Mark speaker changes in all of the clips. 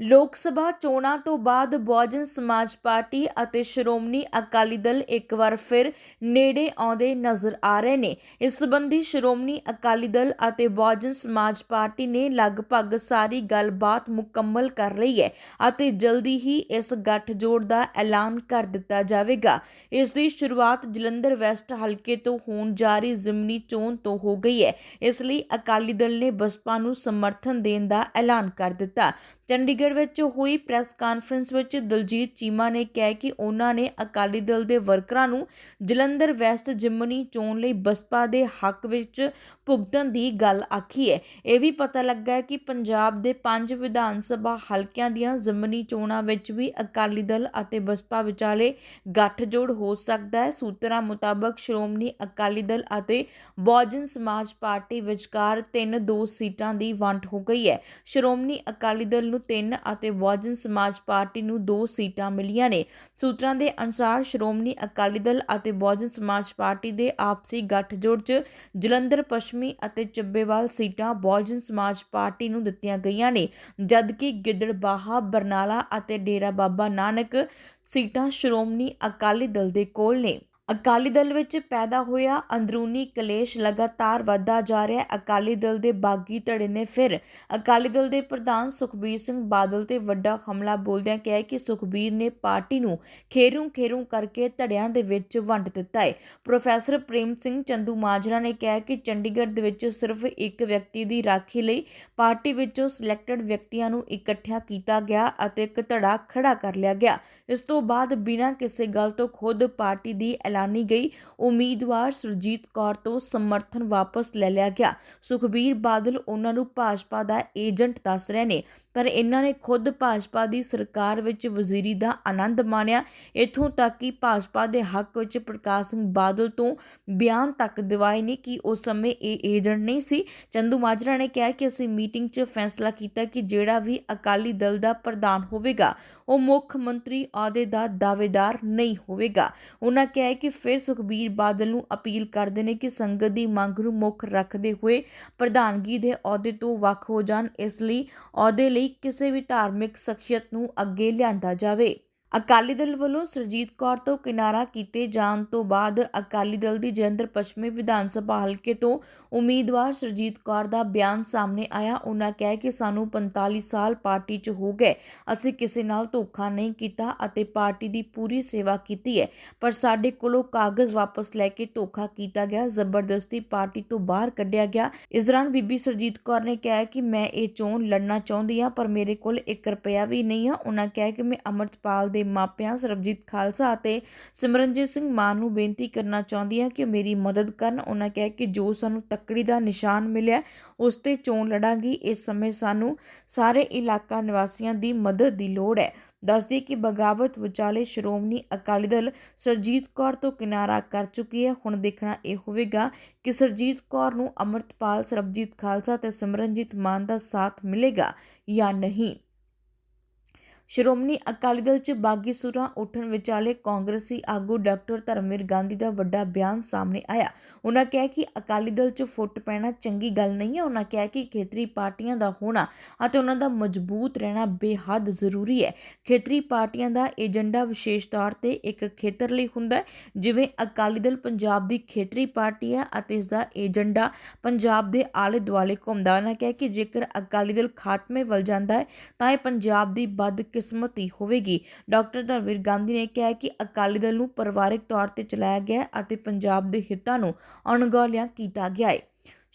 Speaker 1: ਲੋਕ ਸਭਾ ਚੋਣਾਂ ਤੋਂ ਬਾਅਦ ਬਹੁਜਨ ਸਮਾਜ ਪਾਰਟੀ ਅਤੇ ਸ਼੍ਰੋਮਣੀ ਅਕਾਲੀ ਦਲ ਇੱਕ ਵਾਰ ਫਿਰ ਨੇੜੇ ਆਉਂਦੇ ਨਜ਼ਰ ਆ ਰਹੇ ਨੇ। ਇਸ ਸੰਬੰਧੀ ਸ਼੍ਰੋਮਣੀ ਅਕਾਲੀ ਦਲ ਅਤੇ ਬਹੁਜਨ ਸਮਾਜ ਪਾਰਟੀ ਨੇ ਲਗਭਗ ਸਾਰੀ ਗੱਲਬਾਤ ਮੁਕੰਮਲ ਕਰ ਲਈ ਹੈ ਅਤੇ ਜਲਦੀ ਹੀ ਇਸ ਗੱਠਜੋੜ ਦਾ ਐਲਾਨ ਕਰ ਦਿੱਤਾ ਜਾਵੇਗਾ। ਇਸ ਦੀ ਸ਼ੁਰੂਆਤ ਜਲੰਧਰ ਵੈਸਟ ਹਲਕੇ ਤੋਂ ਹੋਣ ਜਾਰੀ ਜ਼ਿਮਨੀ ਚੋਣ ਤੋਂ ਹੋ ਗਈ ਹੈ। ਇਸ ਲਈ ਅਕਾਲੀ ਦਲ ਨੇ ਬਸਪਾ ਨੂੰ ਸਮਰਥਨ ਦੇਣ ਦਾ ਐਲਾਨ ਕਰ ਦਿੱਤਾ। ਚੰਡੀਗੜ੍ਹ ਵਿੱਚ ਹੋਈ ਪ੍ਰੈਸ ਕਾਨਫਰੰਸ ਵਿੱਚ ਦਲਜੀਤ ਚੀਮਾ ਨੇ ਕਿਹਾ ਕਿ ਉਹਨਾਂ ਨੇ ਅਕਾਲੀ ਦਲ ਦੇ ਵਰਕਰਾਂ ਨੂੰ ਜਲੰਧਰ ਵੈਸਟ ਜਿਮਨੀ ਚੋਣ ਲਈ ਬਸਪਾ ਦੇ ਹੱਕ ਵਿੱਚ ਭੁਗਤਣ ਦੀ ਗੱਲ ਆਖੀ ਹੈ। ਇਹ ਵੀ ਪਤਾ ਲੱਗਾ ਹੈ ਕਿ ਪੰਜਾਬ ਦੇ ਪੰਜ ਵਿਧਾਨ ਸਭਾ ਹਲਕਿਆਂ ਦੀਆਂ ਜ਼ਿਮਨੀ ਚੋਣਾਂ ਵਿੱਚ ਵੀ ਅਕਾਲੀ ਦਲ ਅਤੇ ਬਸਪਾ ਵਿਚਾਲੇ ਗੱਠਜੋੜ ਹੋ ਸਕਦਾ ਹੈ। ਸੂਤਰਾਂ ਮੁਤਾਬਕ ਸ਼੍ਰੋਮਣੀ ਅਕਾਲੀ ਦਲ ਅਤੇ ਬਹੁਜਨ ਸਮਾਜ ਪਾਰਟੀ ਵਿਚਕਾਰ ਤਿੰਨ ਦੋ ਸੀਟਾਂ ਦੀ ਵੰਡ ਹੋ ਗਈ ਹੈ। ਸ਼੍ਰੋਮਣੀ ਅਕਾਲੀ ਦਲ ਨੂੰ ਤਿੰਨ ਅਤੇ ਬਹੁਜਨ ਸਮਾਜ ਪਾਰਟੀ ਨੂੰ ਦੋ ਸੀਟਾਂ ਮਿਲੀਆਂ ਨੇ। ਸੂਤਰਾਂ ਦੇ ਅਨੁਸਾਰ ਸ਼੍ਰੋਮਣੀ ਅਕਾਲੀ ਦਲ ਅਤੇ ਬਹੁਜਨ ਸਮਾਜ ਪਾਰਟੀ ਦੇ ਆਪਸੀ ਗੱਠਜੋੜ 'ਚ ਜਲੰਧਰ, ਪੱਛਮੀ ਅਤੇ ਚੱਬੇਵਾਲ ਸੀਟਾਂ ਬਹੁਜਨ ਸਮਾਜ ਪਾਰਟੀ ਨੂੰ ਦਿੱਤੀਆਂ ਗਈਆਂ ਨੇ, ਜਦਕਿ ਗਿੱਦੜਬਾਹਾ, ਬਰਨਾਲਾ ਅਤੇ ਡੇਰਾ ਬਾਬਾ ਨਾਨਕ ਸੀਟਾਂ ਸ਼੍ਰੋਮਣੀ ਅਕਾਲੀ ਦਲ ਦੇ ਕੋਲ ਨੇ। ਅਕਾਲੀ ਦਲ ਵਿੱਚ ਪੈਦਾ ਹੋਇਆ ਅੰਦਰੂਨੀ ਕਲੇਸ਼ ਲਗਾਤਾਰ ਵਧਦਾ ਜਾ ਰਿਹਾ ਹੈ। ਅਕਾਲੀ ਦਲ ਦੇ ਬਾਗੀ ਧੜੇ ਨੇ ਫਿਰ ਅਕਾਲੀ ਦਲ ਦੇ ਪ੍ਰਧਾਨ ਸੁਖਬੀਰ ਸਿੰਘ ਬਾਦਲ ਤੇ ਵੱਡਾ ਹਮਲਾ ਬੋਲਦਿਆਂ ਕਿਹਾ ਕਿ ਸੁਖਬੀਰ ਨੇ ਪਾਰਟੀ ਨੂੰ ਖੇਰੂ ਖੇਰੂ ਕਰਕੇ ਧੜਿਆਂ ਦੇ ਵਿੱਚ ਵੰਡ ਦਿੱਤਾ ਹੈ। ਪ੍ਰੋਫੈਸਰ ਪ੍ਰੇਮ ਸਿੰਘ ਚੰਦੂ ਮਾਜਰਾ ਨੇ ਕਿਹਾ ਕਿ ਚੰਡੀਗੜ੍ਹ ਦੇ ਵਿੱਚ ਸਿਰਫ ਇੱਕ ਵਿਅਕਤੀ ਦੀ ਰਾਖੀ ਲਈ ਪਾਰਟੀ ਵਿੱਚੋਂ ਸਿਲੈਕਟਡ ਵਿਅਕਤੀਆਂ ਨੂੰ ਇਕੱਠਿਆ ਕੀਤਾ ਗਿਆ ਅਤੇ ਇੱਕ ਧੜਾ ਖੜਾ ਕਰ ਲਿਆ ਗਿਆ। ਇਸ ਤੋਂ ਬਾਅਦ ਬਿਨਾਂ ਕਿਸੇ ਗੱਲ ਤੋਂ ਖੁਦ ਪਾਰਟੀ ਦੀ ਐਲਾਨੀ ਗਈ। ਉਮੀਦਵਾਰ ਸੁਰਜੀਤ ਕੌਰ ਤੋਂ ਸਮਰਥਨ ਵਾਪਸ ਲੈ ਲਿਆ ਗਿਆ। ਸੁਖਬੀਰ ਬਾਦਲ ਉਹਨਾਂ ਨੂੰ ਭਾਜਪਾ ਦਾ ਏਜੰਟ ਦੱਸ ਰਹੇ ਨੇ, ਪਰ ਇਹਨਾਂ ਨੇ ਖੁਦ ਭਾਜਪਾ ਦੀ ਸਰਕਾਰ ਵਿੱਚ ਵਜ਼ੀਰੀ ਦਾ ਆਨੰਦ ਮਾਣਿਆ। ਇਥੋਂ ਤੱਕ ਕਿ ਭਾਜਪਾ ਦੇ ਹੱਕ ਵਿੱਚ ਪ੍ਰਕਾਸ਼ ਸਿੰਘ ਬਾਦਲ ਤੋਂ ਬਿਆਨ ਤੱਕ ਦਿਵਾਏ ਨੇ ਕਿ ਉਸ ਸਮੇਂ ਇਹ ਏਜੰਟ ਨਹੀਂ ਸੀ। ਚੰਦੂ ਮਾਜਰਾ ਨੇ ਕਿਹਾ ਕਿ ਅਸੀਂ ਮੀਟਿੰਗ 'ਚ ਫੈਸਲਾ ਕੀਤਾ ਕਿ ਜਿਹੜਾ ਵੀ ਅਕਾਲੀ ਦਲ ਦਾ ਪ੍ਰਧਾਨ ਹੋਵੇਗਾ ਉਹ ਮੁੱਖ ਮੰਤਰੀ ਅਹੁਦੇ ਦਾ ਦਾਅਵੇਦਾਰ ਨਹੀਂ ਹੋਵੇਗਾ। ਉਹਨਾਂ ਕਿਹਾ ਕਿ ਫਿਰ ਸੁਖਬੀਰ ਬਾਦਲ ਨੂੰ ਅਪੀਲ ਕਰਦੇ ਨੇ ਕਿ ਸੰਗਤ ਦੀ ਮੰਗ ਨੂੰ ਮੁੱਖ ਰੱਖਦੇ ਹੋਏ ਪ੍ਰਧਾਨਗੀ ਦੇ ਅਹੁਦੇ ਤੋਂ ਵੱਖ ਹੋ ਜਾਣ, ਇਸ ਲਈ ਅਹੁਦੇ ਲਈ ਕਿਸੇ ਵੀ ਧਾਰਮਿਕ ਸ਼ਖਸੀਅਤ ਨੂੰ ਅੱਗੇ ਲਿਆਂਦਾ ਜਾਵੇ। ਅਕਾਲੀ ਦਲ ਵੱਲੋਂ ਸੁਰਜੀਤ ਕੌਰ ਤੋਂ ਕਿਨਾਰਾ ਕੀਤੇ ਜਾਣ ਤੋਂ ਬਾਅਦ ਅਕਾਲੀ ਦਲ ਦੀ ਜਲੰਧਰ ਪੱਛਮੀ ਵਿਧਾਨ ਸਭਾ ਹਲਕੇ ਤੋਂ ਉਮੀਦਵਾਰ ਸੁਰਜੀਤ ਕੌਰ ਦਾ ਬਿਆਨ ਸਾਹਮਣੇ ਆਇਆ। ਉਹਨਾਂ ਕਹਿ ਕਿ ਸਾਨੂੰ 45 ਸਾਲ ਪਾਰਟੀ 'ਚ ਹੋ ਗਏ। ਅਸੀਂ ਕਿਸੇ ਨਾਲ ਧੋਖਾ ਨਹੀਂ ਕੀਤਾ ਅਤੇ ਪਾਰਟੀ ਦੀ ਪੂਰੀ ਸੇਵਾ ਕੀਤੀ ਹੈ। ਪਰ ਸਾਡੇ ਕੋਲੋਂ ਕਾਗਜ਼ ਵਾਪਸ ਲੈ ਕੇ ਧੋਖਾ ਕੀਤਾ ਗਿਆ। ਜ਼ਬਰਦਸਤੀ ਪਾਰਟੀ ਤੋਂ ਬਾਹਰ ਕੱਢਿਆ ਗਿਆ। ਇਸ ਦੌਰਾਨ ਬੀਬੀ ਸੁਰਜੀਤ ਕੌਰ ਨੇ ਕਿਹਾ ਕਿ ਮੈਂ ਇਹ ਚੋਣ ਲੜਨਾ ਚਾਹੁੰਦੀ ਹਾਂ, ਪਰ ਮੇਰੇ ਕੋਲ 1 ਰੁਪਿਆ ਵੀ ਨਹੀਂ ਆ ਉਹਨਾਂ ਕਿਹਾ ਕਿ ਮੈਂ ਅਮਰਤਪਾਲ ਦੇ ਮਾਪਿਆਂ ਸਰਬਜੀਤ ਖਾਲਸਾ ਅਤੇ ਸਿਮਰਨਜੀਤ ਸਿੰਘ ਮਾਨ ਨੂੰ ਬੇਨਤੀ ਕਰਨਾ ਚਾਹੁੰਦੀ ਹਾਂ ਕਿ ਮੇਰੀ ਮਦਦ ਕਰਨ। ਉਹਨਾਂ ਕਿਹਾ ਕਿ ਜੋ ਸਾਨੂੰ ਤੱਕੜੀ ਦਾ ਨਿਸ਼ਾਨ ਮਿਲਿਆ, ਉਸ ਤੇ ਚੋਣ ਲੜਾਂਗੀ। ਇਸ ਸਮੇਂ ਸਾਨੂੰ ਸਾਰੇ ਇਲਾਕਾ ਨਿਵਾਸੀਆਂ ਦੀ ਮਦਦ ਦੀ ਲੋੜ ਹੈ। ਦੱਸਦੀ ਕਿ ਬਗਾਵਤ ਵਿਚਾਲੇ ਸ਼੍ਰੋਮਣੀ ਅਕਾਲੀ ਦਲ ਸਰਜੀਤ ਕੌਰ ਤੋਂ ਕਿਨਾਰਾ ਕਰ ਚੁੱਕੀ ਹੈ। ਹੁਣ ਦੇਖਣਾ ਇਹ ਹੋਵੇਗਾ ਕਿ ਸਰਜੀਤ ਕੌਰ ਨੂੰ ਅਮਰਤਪਾਲ, ਸਰਬਜੀਤ ਖਾਲਸਾ ਤੇ ਸਿਮਰਨਜੀਤ ਮਾਨ ਦਾ ਸਾਥ ਮਿਲੇਗਾ ਜਾਂ ਨਹੀਂ। ਸ਼੍ਰੋਮਣੀ ਅਕਾਲੀ ਦਲ 'ਚ ਬਾਗੀ ਸੁਰਾਂ ਉੱਠਣ ਵਿਚਾਲੇ ਕਾਂਗਰਸੀ ਆਗੂ ਡਾਕਟਰ ਧਰਮਵੀਰ ਗਾਂਧੀ ਦਾ ਵੱਡਾ ਬਿਆਨ ਸਾਹਮਣੇ ਆਇਆ। ਉਹਨਾਂ ਕਿਹਾ ਕਿ ਅਕਾਲੀ ਦਲ 'ਚ ਫੁੱਟ ਪੈਣਾ ਚੰਗੀ ਗੱਲ ਨਹੀਂ ਹੈ। ਉਹਨਾਂ ਕਿਹਾ ਕਿ ਖੇਤਰੀ ਪਾਰਟੀਆਂ ਦਾ ਹੋਣਾ ਅਤੇ ਉਹਨਾਂ ਦਾ ਮਜ਼ਬੂਤ ਰਹਿਣਾ ਬੇਹੱਦ ਜ਼ਰੂਰੀ ਹੈ। ਖੇਤਰੀ ਪਾਰਟੀਆਂ ਦਾ ਏਜੰਡਾ ਵਿਸ਼ੇਸ਼ ਤੌਰ ਤੇ ਇੱਕ ਖੇਤਰ ਲਈ ਹੁੰਦਾ ਹੈ, ਜਿਵੇਂ ਅਕਾਲੀ ਦਲ ਪੰਜਾਬ ਦੀ ਖੇਤਰੀ ਪਾਰਟੀ ਹੈ ਅਤੇ ਇਸ ਦਾ ਏਜੰਡਾ ਪੰਜਾਬ ਦੇ ਆਲੇ ਦੁਆਲੇ ਘੁੰਮਦਾ ਉਹਨਾਂ ਕਿਹਾ ਕਿ ਜੇਕਰ ਅਕਾਲੀ ਦਲ ਖਾਤਮੇ ਵੱਲ ਜਾਂਦਾ ਹੈ, ਤਾਂ ਇਹ ਪੰਜਾਬ ਦੀ ਬਦ ਕਿਸਮਤੀ ਹੋਵੇਗੀ। ਡਾਕਟਰ ਧਰਮਵੀਰ ਗਾਂਧੀ ਨੇ ਕਿਹਾ ਕਿ ਅਕਾਲੀ ਦਲ ਨੂੰ ਪਰਿਵਾਰਕ ਤੌਰ ਤੇ ਚਲਾਇਆ ਗਿਆ ਅਤੇ ਪੰਜਾਬ ਦੇ ਹਿੱਤਾਂ ਨੂੰ ਅਣਗੌਲਿਆ ਕੀਤਾ ਗਿਆ ਹੈ।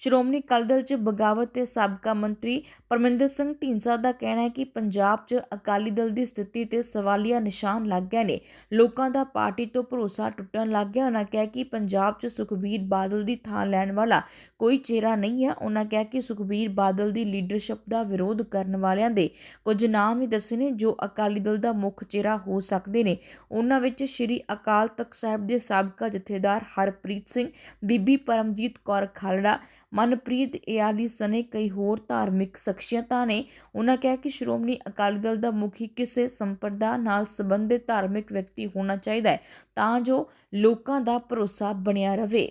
Speaker 1: ਸ਼੍ਰੋਮਣੀ ਅਕਾਲੀ ਦਲ 'ਚ ਬਗਾਵਤ ਤੇ ਸਾਬਕਾ ਮੰਤਰੀ ਪਰਮਿੰਦਰ ਸਿੰਘ ਢੀਂਸਾ ਦਾ ਕਹਿਣਾ ਹੈ ਕਿ ਪੰਜਾਬ 'ਚ ਅਕਾਲੀ ਦਲ ਦੀ ਸਥਿਤੀ ਤੇ ਸਵਾਲੀਆ ਨਿਸ਼ਾਨ ਲੱਗ ਗਏ ਨੇ। ਲੋਕਾਂ ਦਾ ਪਾਰਟੀ ਤੋਂ ਭਰੋਸਾ ਟੁੱਟਣ ਲੱਗ ਗਿਆ। ਉਹਨਾਂ ਕਿਹਾ ਕਿ ਪੰਜਾਬ 'ਚ ਸੁਖਬੀਰ ਬਾਦਲ ਦੀ ਥਾਂ ਲੈਣ ਵਾਲਾ ਕੋਈ ਚਿਹਰਾ ਨਹੀਂ ਹੈ। ਉਹਨਾਂ ਕਿਹਾ ਕਿ ਸੁਖਬੀਰ ਬਾਦਲ ਦੀ ਲੀਡਰਸ਼ਿਪ ਦਾ ਵਿਰੋਧ ਕਰਨ ਵਾਲਿਆਂ ਦੇ ਕੁਝ ਨਾਮ ਹੀ ਦੱਸੇ ਨੇ, ਜੋ ਅਕਾਲੀ ਦਲ ਦਾ ਮੁੱਖ ਚਿਹਰਾ ਹੋ ਸਕਦੇ ਨੇ। ਉਹਨਾਂ ਵਿੱਚ ਸ਼੍ਰੀ ਅਕਾਲ ਤਖਤ ਸਾਹਿਬ ਦੇ ਸਾਬਕਾ ਜਥੇਦਾਰ ਹਰਪ੍ਰੀਤ ਸਿੰਘ, ਬੀਬੀ ਪਰਮਜੀਤ ਕੌਰ ਖਾਲੜਾ ਮਨਪ੍ਰੀਤ ਇਆਲੀ ਸਣੇ ਕਈ ਹੋਰ ਧਾਰਮਿਕ ਸ਼ਖਸੀਅਤਾਂ ਨੇ ਉਹਨਾਂ ਕਿਹਾ ਕਿ ਸ਼੍ਰੋਮਣੀ ਅਕਾਲੀ ਦਲ ਦਾ ਮੁਖੀ ਕਿਸੇ ਸੰਪਰਦਾ ਨਾਲ ਸੰਬੰਧਿਤ ਧਾਰਮਿਕ ਵਿਅਕਤੀ ਹੋਣਾ ਚਾਹੀਦਾ ਹੈ ਤਾਂ ਜੋ ਲੋਕਾਂ ਦਾ ਭਰੋਸਾ ਬਣਿਆ ਰਹੇ।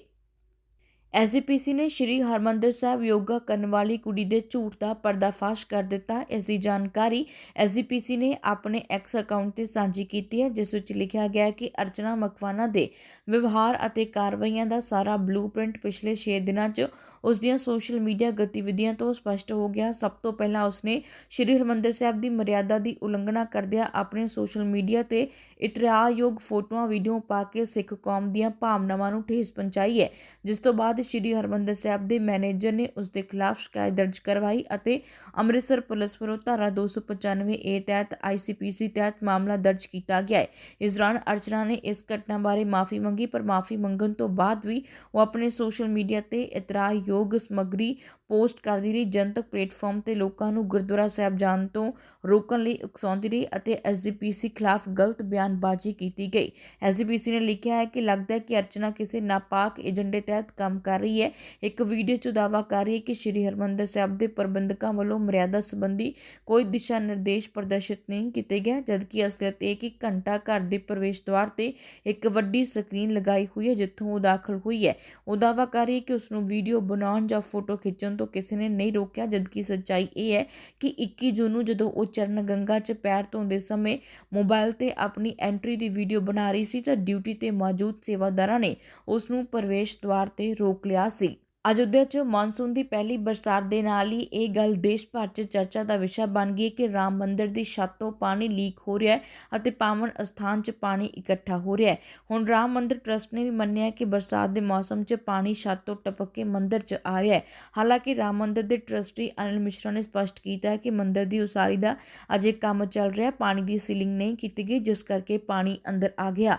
Speaker 1: ਐਸਜੀਪੀਸੀ ਨੇ ਸ਼੍ਰੀ ਹਰਮੰਦਰ ਸਾਹਿਬ ਯੋਗਾ ਕਰਨ ਵਾਲੀ ਕੁੜੀ ਦੇ ਝੂਠ ਦਾ ਪਰਦਾਫਾਸ਼ ਕਰ ਦਿੱਤਾ। ਇਸ ਦੀ ਜਾਣਕਾਰੀ ਐਸਜੀਪੀਸੀ ਨੇ ਆਪਣੇ ਐਕਸ ਅਕਾਊਂਟ ਤੇ ਸਾਂਝੀ ਕੀਤੀ ਹੈ, ਜਿਸ ਵਿੱਚ ਲਿਖਿਆ ਗਿਆ ਹੈ ਕਿ ਅਰਚਨਾ ਮਕਵਾਨਾ ਦੇ ਵਿਵਹਾਰ ਅਤੇ ਕਾਰਵਾਈਆਂ ਦਾ ਸਾਰਾ ਬਲੂਪ੍ਰਿੰਟ ਪਿਛਲੇ 6 ਦਿਨਾਂ 'ਚ ਉਸ ਦੀਆਂ ਸੋਸ਼ਲ ਮੀਡੀਆ ਗਤੀਵਿਧੀਆਂ ਤੋਂ ਸਪਸ਼ਟ ਹੋ ਗਿਆ। ਸਭ ਤੋਂ ਪਹਿਲਾਂ ਉਸਨੇ ਸ਼੍ਰੀ ਹਰਮੰਦਰ ਸਾਹਿਬ ਦੀ ਮਰਿਆਦਾ ਦੀ ਉਲੰਘਣਾ ਕਰਦਿਆਂ ਆਪਣੇ ਸੋਸ਼ਲ ਮੀਡੀਆ ਤੇ ਇਤਰਾਜ਼ਯੋਗ ਫੋਟੋਆਂ, ਵੀਡੀਓ ਪਾ ਕੇ ਸਿੱਖ ਕੌਮ ਦੀਆਂ ਭਾਵਨਾਵਾਂ ਨੂੰ ਠੇਸ ਪਹੁੰਚਾਈ ਹੈ, ਜਿਸ ਤੋਂ ਬਾਅਦ ਸ਼੍ਰੀ ਹਰਮੰਦਰ ਸਾਹਿਬ ਦੇ ਮੈਨੇਜਰ ਨੇ ਉਸ ਦੇ ਖਿਲਾਫ ਸ਼ਿਕਾਇਤ ਦਰਜ ਕਰਵਾਈ ਅਤੇ ਅੰਮ੍ਰਿਤਸਰ ਪੁਲਿਸ ਵੱਲੋਂ ਧਾਰਾ 295 ਏ ਤਹਿਤ ਆਈਸੀਪੀਸੀ ਤਹਿਤ ਮਾਮਲਾ ਦਰਜ ਕੀਤਾ ਗਿਆ ਹੈ। ਇਸ ਦੌਰਾਨ ਅਰਚਨਾ ਨੇ ਇਸ ਘਟਨਾ ਬਾਰੇ ਮਾਫੀ ਮੰਗੀ, ਪਰ ਮਾਫੀ ਮੰਗਣ ਤੋਂ ਬਾਅਦ ਵੀ ਉਹ ਆਪਣੇ ਸੋਸ਼ਲ ਮੀਡੀਆ ਤੇ ਇਤਰਾਜ਼ਯੋਗ ਸਮੱਗਰੀ ਪੋਸਟ ਕਰਦੀ ਰਹੀ। ਜਨਤਕ ਪਲੇਟਫਾਰਮ ਤੇ ਲੋਕਾਂ ਨੂੰ ਗੁਰਦੁਆਰਾ ਸਾਹਿਬ ਜਾਣ ਤੋਂ ਰੋਕਣ ਲਈ ਉਕਸਾਉਂਦੀ ਰਹੀ ਅਤੇ ਐਸਜੀਪੀਸੀ ਖਿਲਾਫ ਗਲਤ ਬਿਆਨਬਾਜ਼ੀ ਕੀਤੀ ਗਈ। ਐਸਜੀਪੀਸੀ ਨੇ ਲਿਖਿਆ ਹੈ ਕਿ ਲੱਗਦਾ ਹੈ ਕਿ ਅਰਚਨਾ ਕਿਸੇ ਨਾਪਾਕ ਏਜੰਡੇ ਤਹਿਤ ਕੰਮ ਕਰ ਰਹੀ ਹੈ। ਇੱਕ ਵੀਡੀਓ 'ਚ ਦਾਅਵਾ ਕਰ ਰਹੀ ਹੈ ਕਿ ਸ਼੍ਰੀ ਹਰਮੰਦਰ ਸਾਹਿਬ ਦੇ ਪ੍ਰਬੰਧਕਾਂ ਵੱਲੋਂ ਮਰਿਆਦਾ ਸੰਬੰਧੀ ਕੋਈ ਦਿਸ਼ਾ ਨਿਰਦੇਸ਼ ਪ੍ਰਦਰਸ਼ਿਤ ਨਹੀਂ ਕੀਤੇ ਗਏ, ਜਦਕਿ ਅਸਲੀਅਤ ਇਹ ਕਿ ਘੰਟਾ ਘਰ ਦੇ ਪ੍ਰਵੇਸ਼ ਦੁਆਰ ਤੇ ਇੱਕ ਵੱਡੀ ਸਕਰੀਨ ਲਗਾਈ ਹੋਈ ਹੈ, ਜਿੱਥੋਂ ਉਹ ਦਾਖਲ ਹੋਈ ਹੈ। ਉਹ ਦਾਅਵਾ ਕਰ ਰਹੀ ਹੈ ਕਿ ਉਸ ਨੂੰ ਵੀਡੀਓ ਬਣਾਉਣ ਜਾਂ ਫੋਟੋ ਖਿੱਚਣ ਤੋਂ ਕਿਸੇ ਨੇ ਨਹੀਂ ਰੋਕਿਆ, ਜਦਕਿ ਸੱਚਾਈ ਇਹ ਹੈ ਕਿ 21 ਜੂਨ ਨੂੰ ਜਦੋਂ ਉਹ ਚਰਨ ਗੰਗਾ 'ਚ ਪੈਰ ਧੋਂਦੇ ਸਮੇਂ ਮੋਬਾਈਲ ਤੇ ਆਪਣੀ ਐਂਟਰੀ ਦੀ ਵੀਡੀਓ ਬਣਾ ਰਹੀ ਸੀ, ਤਾਂ ਡਿਊਟੀ ਤੇ ਮੌਜੂਦ ਸੇਵਾਦਾਰਾਂ ਨੇ ਉਸ ਨੂੰ ਪ੍ਰਵੇਸ਼ ਦੁਆਰ ਤੇ ਰੋਕ ਲਿਆ ਸੀ। ਅਯੁੱਧਿਆ 'ਚ ਮੌਨਸੂਨ ਦੀ ਪਹਿਲੀ ਬਰਸਾਤ ਦੇ ਨਾਲ ਹੀ ਇਹ ਗੱਲ ਦੇਸ਼ ਭਰ 'ਚ ਚਰਚਾ ਦਾ ਵਿਸ਼ਾ ਬਣ ਗਈ ਕਿ ਰਾਮ ਮੰਦਿਰ ਦੀ ਛੱਤ ਤੋਂ ਪਾਣੀ ਲੀਕ ਹੋ ਰਿਹਾ ਹੈ ਅਤੇ ਪਾਵਨ ਅਸਥਾਨ 'ਚ ਪਾਣੀ ਇਕੱਠਾ ਹੋ ਰਿਹਾ ਹੈ। ਹੁਣ ਰਾਮ ਮੰਦਿਰ ਟਰਸਟ ਨੇ ਵੀ ਮੰਨਿਆ ਕਿ ਬਰਸਾਤ ਦੇ ਮੌਸਮ 'ਚ ਪਾਣੀ ਛੱਤ ਤੋਂ ਟਪਕ ਕੇ ਮੰਦਿਰ 'ਚ ਆ ਰਿਹਾ ਹੈ। ਹਾਲਾਂਕਿ ਰਾਮ ਮੰਦਿਰ ਦੇ ਟਰਸਟੀ ਅਨਿਲ ਮਿਸ਼ਰਾ ਨੇ ਸਪਸ਼ਟ ਕੀਤਾ ਹੈ ਕਿ ਮੰਦਿਰ ਦੀ ਉਸਾਰੀ ਦਾ ਅਜੇ ਕੰਮ ਚੱਲ ਰਿਹਾ ਹੈ ਪਾਣੀ ਦੀ ਸੀਲਿੰਗ ਨਹੀਂ ਕੀਤੀ ਗਈ, ਜਿਸ ਕਰਕੇ ਪਾਣੀ ਅੰਦਰ ਆ ਗਿਆ।